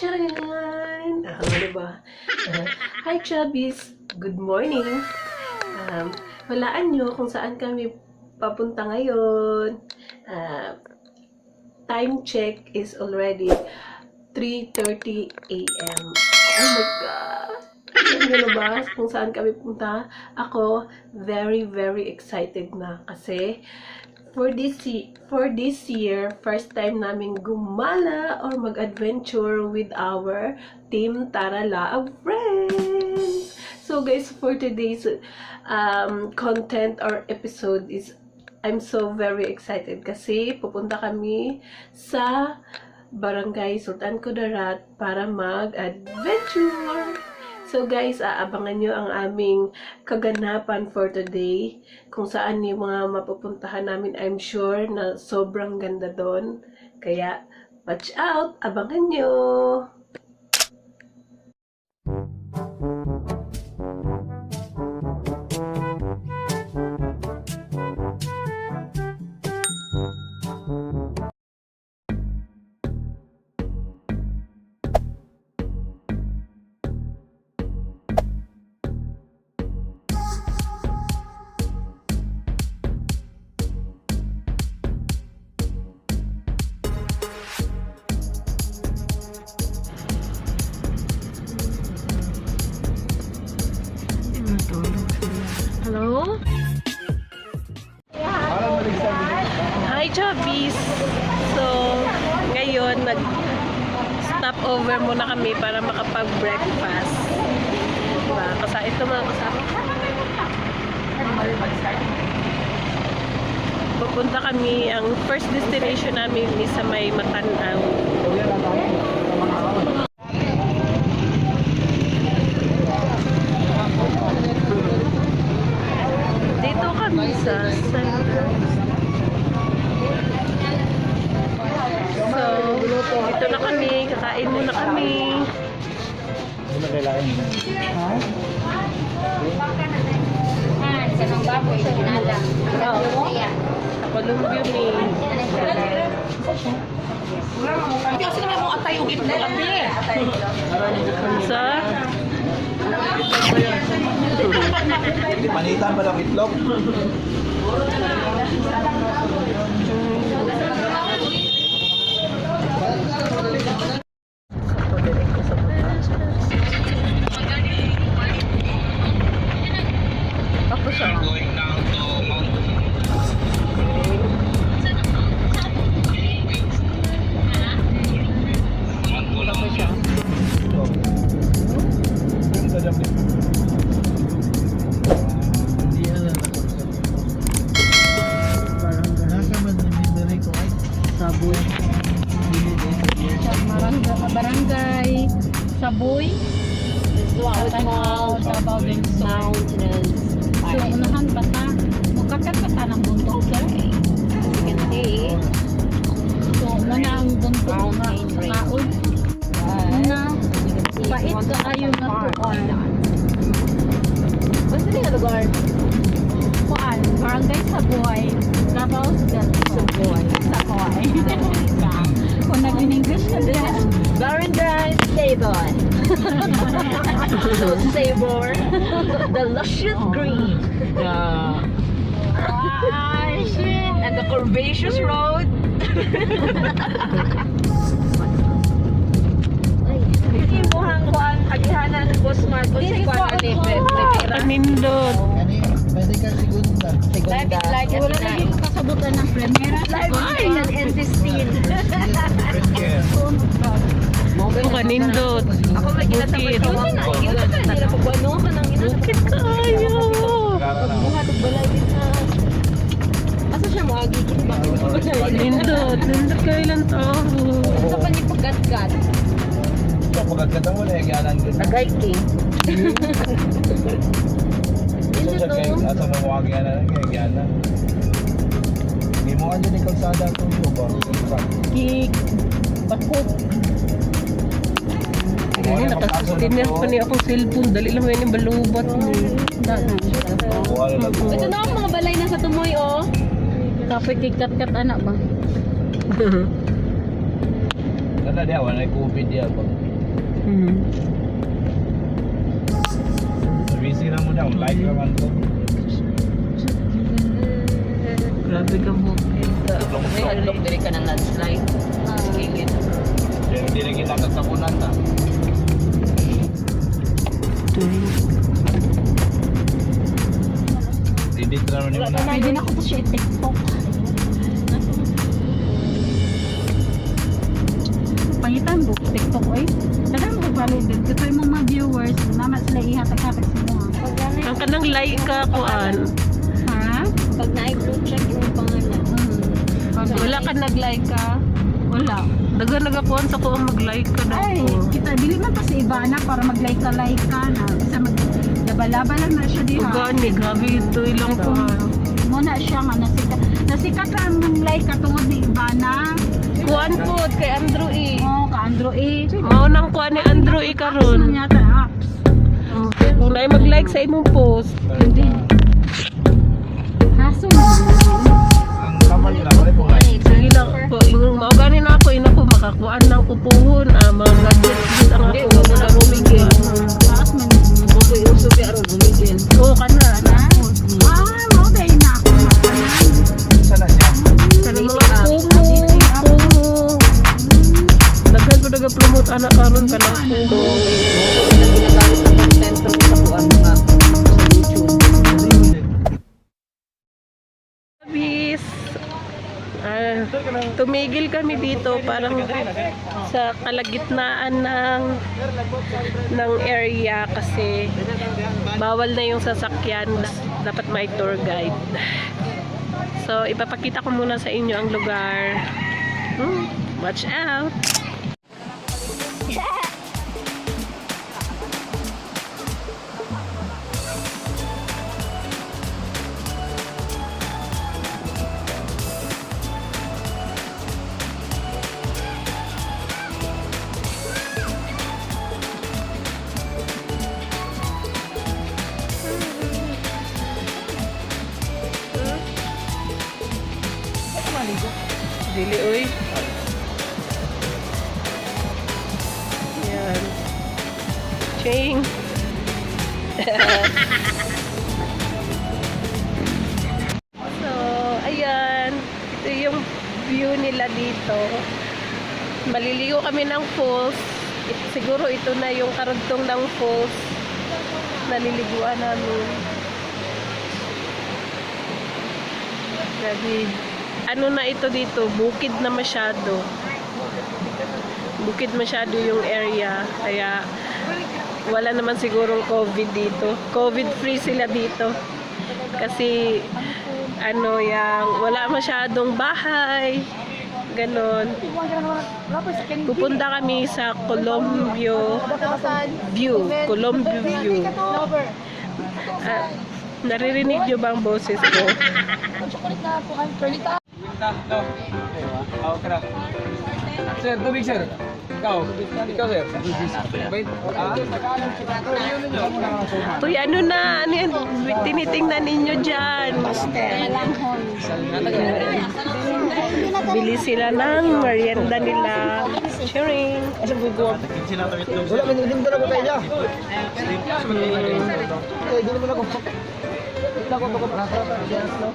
Charan! Ah, ano ba? Ah, hi, Chubbies! Good morning! Um, walaan nyo kung saan kami papunta ngayon. Ah, time check is already 3.30 a.m. Oh my God! Alam nyo ba kung saan kami punta? Ako, very, very excited na kasi for this for this year, first time namin gumala or mag-adventure with our team Tarala of Friends. So guys, for today's um, content or episode is I'm so very excited kasi pupunta kami sa Barangay Sultan Kudarat para mag-adventure. So guys, aabangan nyo ang aming kaganapan for today. Kung saan yung mga mapupuntahan namin, I'm sure na sobrang ganda doon. Kaya, watch out! Abangan nyo! Kami para makapag-breakfast. Diba? Kasi ito mga kasama. Pupunta kami, ang first destination namin is sa may Matanaw. Oo. Columbia ni. Kasi naman mong atay yung itlog, ate. Sa Panitan pa ng itlog. Barangay Saboy. Davao del Saboy. Saboy. Kung nag-English ka din. Barangay Savon. so savor. The luscious green. Yeah. Ay, shit. And the curvaceous road. Hindi mo hang kuan agihanan Boss Marcos sa kuan ni Kanindot. Pwede ka segunda. Life is like a Wala lagi night. kasabutan ng premiera. Life is an empty scene. Kanindot. Ako may ginatapos ko na. Ginatapos na nila pag ano ka nang ina. Bukit kayo. Balay din sa... Asa siya mo agiging ba? Nindot. Nindot kayo lang to. Asa pa ni paggat-gat? Pagkagkatang mo na yung yanan sa kayo, asa mo mo ang yanan, yung yanan. Hindi mo andyan yung kalsada ko yung ba? Kik. Bakot. Ganyan, nakasustinir pa niya akong cellphone. Dali lang yun yung balubat ni. Wala lang ko. Ito na ang mga balay na sa tumoy, oh. Kapoy kikat-kat anak ba? Nala dia, wala COVID dia. Pag Hmm. Daw. Like naman ko. Grabe ka mo. May alok diri ka ng landslide. Sige, Pero hindi na kita katapunan na. Didit na naman yung na. Pwede na ko to siya i-tiktok. Kanang like ka kuan. Ha? Pag na-blue check yung pangalan. Hmm. Wala ka nag-like ka. Wala. Daga nagakuan sa ko ang mag-like ka daw. Ay, kita dili man pa si Ivana para mag-like ka like ka na. Isa mag laba-laba lang na siya diha. Gani, grabe ito ilang kuan. Mo na siya nga nasikat. Nasikat lang ng like ka tungod ni Ivana. Kuan po kay Andrew E. Oh, ka Andrew eh. Mao nang kuan ni Andrew E Ano karon. niya naay mag-like sa imong post, Hindi. Haso. Ang kamar nila, wala po like. sige na po, mao gani na ako ina ko makakuan ng upuhon, ah, mga gadget gid ang ako sa rumigil. Taas man. Okay, usog ya aron rumigil. Oo kana na. Ah, mo dahil na ako. Sana siya. Kanang mga kumo, kumo. Daghan ko daga promote anak karon ka ng kumo. Tumigil kami dito parang sa kalagitnaan ng ng area kasi bawal na yung sasakyan. Dapat may tour guide. So ipapakita ko muna sa inyo ang lugar. Hmm, watch out Dili, uy. Yan. Ching. so, ayan. Ito yung view nila dito. Maliligo kami ng falls. It- siguro ito na yung karugtong ng falls. Naliliguan namin. Grabe. Ano na ito dito? Bukid na masyado. Bukid masyado yung area. Kaya wala naman sigurong COVID dito. COVID free sila dito. Kasi ano yang wala masyadong bahay. Ganon. Pupunta kami sa Colombio View. Colombio View. Ah, naririnig nyo ba ang boses ko? Sir, tubig sir. Ikaw. Ikaw sir. Wait. Ah? Uy, ano na? Ano yan? Tinitingnan ninyo dyan. Bili sila ng merienda nila. Cheering. Wala, may nilim talaga tayo niya. Eh, di naman ako. Wala ko baka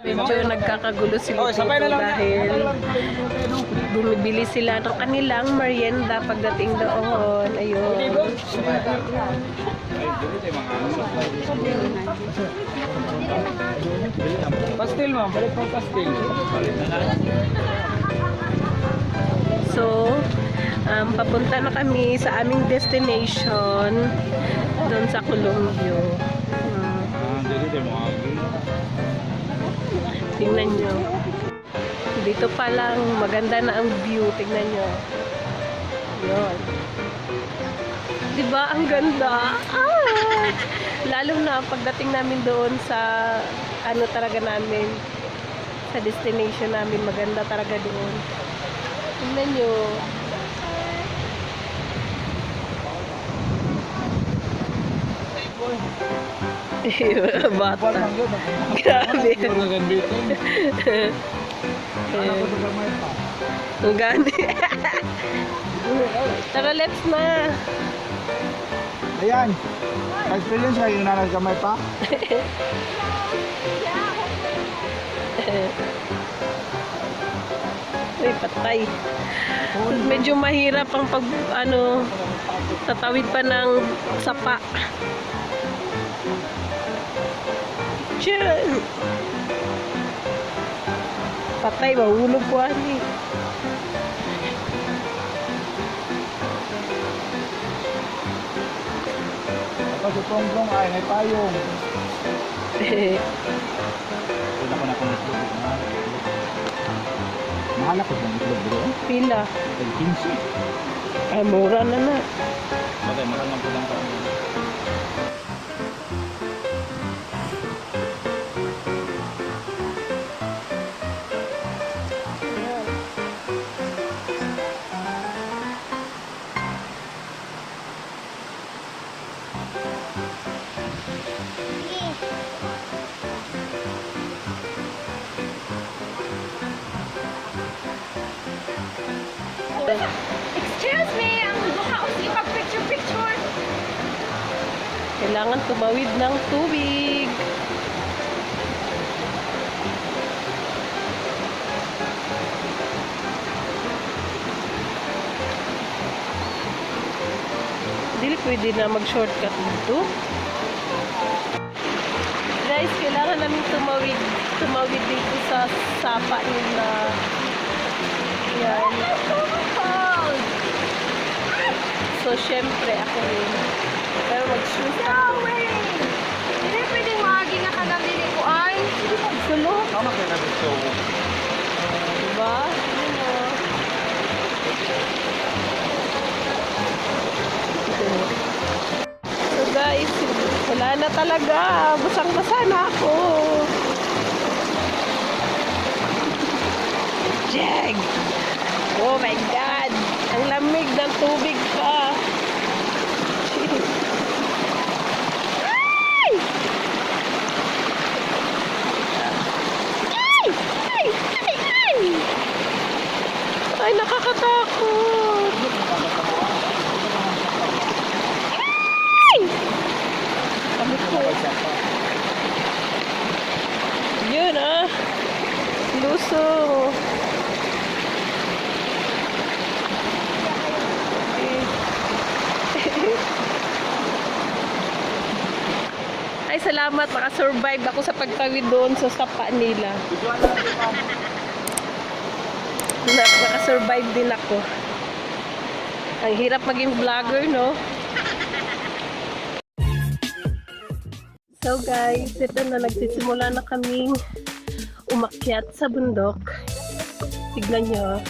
Medyo nagkakagulo sila dito dahil bumibili sila ng kanilang merienda pagdating doon. Ayun. Pastil ma'am, balik po pastil. So, um, papunta na kami sa aming destination doon sa Colombio. Ah, din mo Tingnan nyo. Dito pa lang, maganda na ang view. Tingnan nyo. Yun. Diba? Ang ganda. Ah! Lalo na pagdating namin doon sa ano talaga namin sa destination namin. Maganda talaga doon. Tingnan nyo. Bata. Grabe. Ang gani. Tara, let's na. Ayan. Experience kayo yung nanay kamay pa? Uy, patay. Medyo mahirap ang pag, ano, tatawid pa ng sapa. Diyan. Patay, mahulog ko, ani. Si Prongrong ay may payong. Wala ko na kung ha? Mahal ako ng itlog bro. Pila. Ay, 15. Ay, mura na na. Bagay, mahal ng pulang ka. Kailangan tumawid ng tubig. Hindi pwede na mag-shortcut dito. Guys, kailangan namin tumawid, tumawid dito sa sapa nila. Yan. So, syempre, ako rin. Pero mag-shoot No ako. way! Hindi pwedeng maagi na ka ng dili ko ay. Sulo. Tama kayo natin so. Diba? O. So guys, wala na talaga. Basang-basa na ako. Jag! Oh my God! Ang lamig ng tubig pa. Ay! Ay! Ay! Ay! Ay! Ay, nakakatakot. Ay! Yun ah. Lusong. Ay, salamat. Nakasurvive ako sa pagtawid doon sa sapa nila. Na, nakasurvive din ako. Ang hirap maging vlogger, no? So guys, ito na nagsisimula na kaming umakyat sa bundok. Tignan nyo.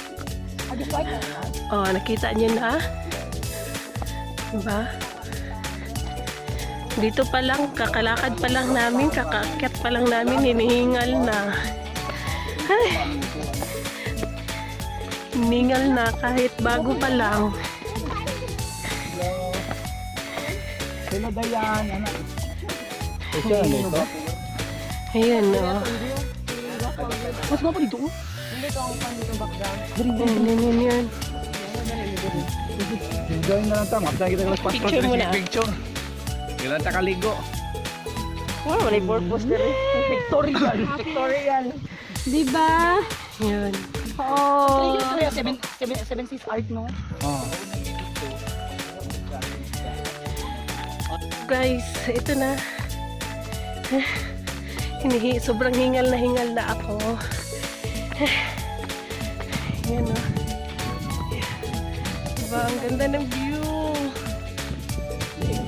Oh, nakita nyo na? Diba? Dito pa lang, kakalakad pa lang namin, kakaakyat pa lang namin, hinihingal na. Ay. Hinihingal na kahit bago pa lang. Sino Dayan? Anak. Ito, ano ito? Ayan, no. Mas nga pa dito? Yan, yan, yan, yan. Enjoy na lang ta. Mapsa kita kalas passport. Na. Picture. Kailan ta kaligo. Wow, may purpose na rin. Pictorial. Pictorial. Diba? Yan. Oo. Oh. Guys, ito na. Hinihi, sobrang hingal na hingal na ako. Yan o. Diba, ang ganda ng view. Ayan.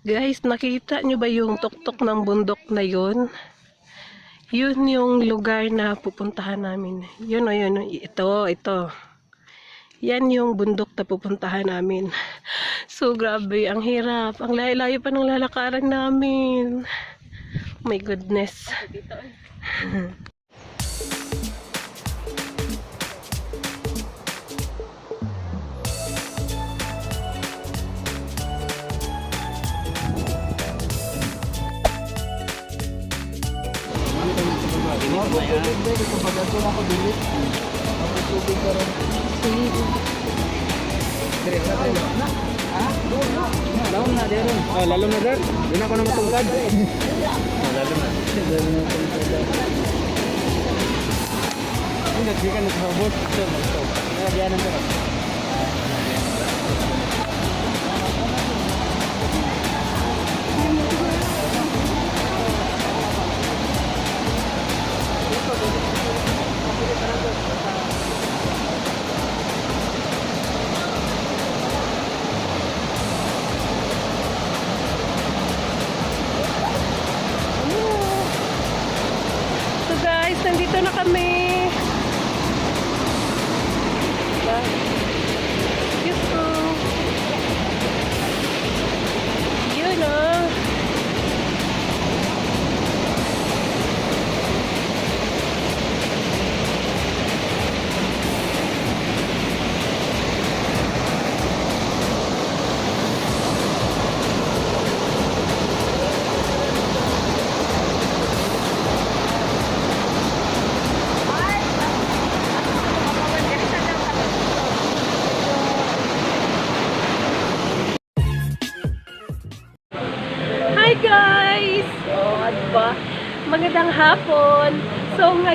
Guys, nakita nyo ba yung tuktok ng bundok na yun? Yun yung lugar na pupuntahan namin. Yun o, yun. o. Ito, ito. Yan yung bundok na pupuntahan namin. So, grabe, ang hirap. Ang layo-layo pa ng lalakaran namin. Oh my goodness. Oh, lalo na dar. Doon ako na matungkad. Oh, lalo na. Lalo na matungkad. Ang nagbigan na sa bot. Ito, ito. Kaya diyan ang pero. So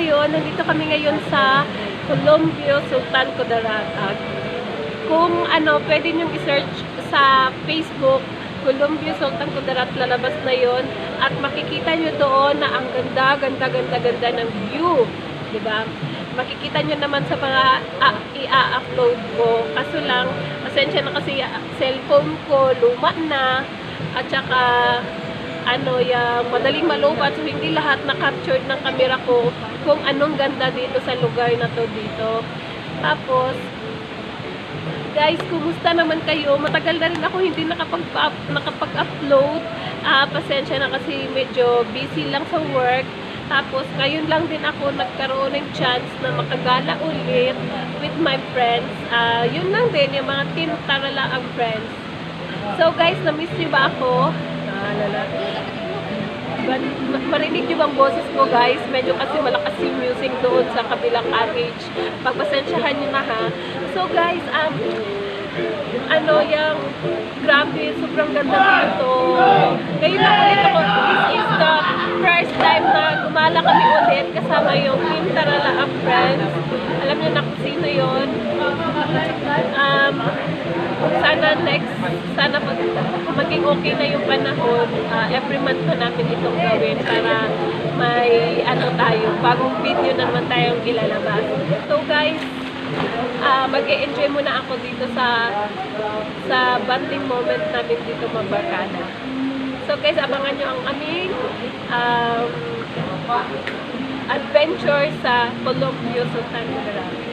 ngayon, nandito kami ngayon sa Colombio Sultan Kudarat. At kung ano, pwede nyo i-search sa Facebook, Colombio Sultan Kudarat, lalabas na yon At makikita nyo doon na ang ganda, ganda, ganda, ganda ng view. Diba? Makikita nyo naman sa mga ah, i-upload ko. Kaso lang, pasensya na kasi ah, cellphone ko, luma na. At saka, ano, yung madaling malubat. So, hindi lahat na-captured ng camera ko kung anong ganda dito sa lugar na to dito. Tapos, guys, kumusta naman kayo? Matagal na rin ako hindi nakapag nakapag-upload. Ah, pasensya na kasi medyo busy lang sa work. Tapos, ngayon lang din ako nagkaroon ng chance na makagala ulit with my friends. Ah, yun lang din, yung mga team Tarala ang friends. So guys, na-miss niyo ba ako? Ah, lala. Ba- ma- marinig niyo bang boses ko guys? Medyo kasi malakas yung music doon sa kabilang cottage. Pagpasensyahan niyo na ha. So guys, um, ano yung grabe, sobrang ganda dito. Ngayon lang ulit ako, this is the first time na gumala kami ulit kasama yung Team Tarala Friends. Alam niyo na kung sino yun. Um, sana next, sana mag, maging okay na yung panahon. Ah, every month na namin itong gawin para may ano tayo, bagong video na naman tayong ilalabas. So guys, ah mag-e-enjoy muna ako dito sa sa bonding moment namin dito magbarkada. So guys, abangan nyo ang aming um, adventure sa Colombio Sultan Kudarat.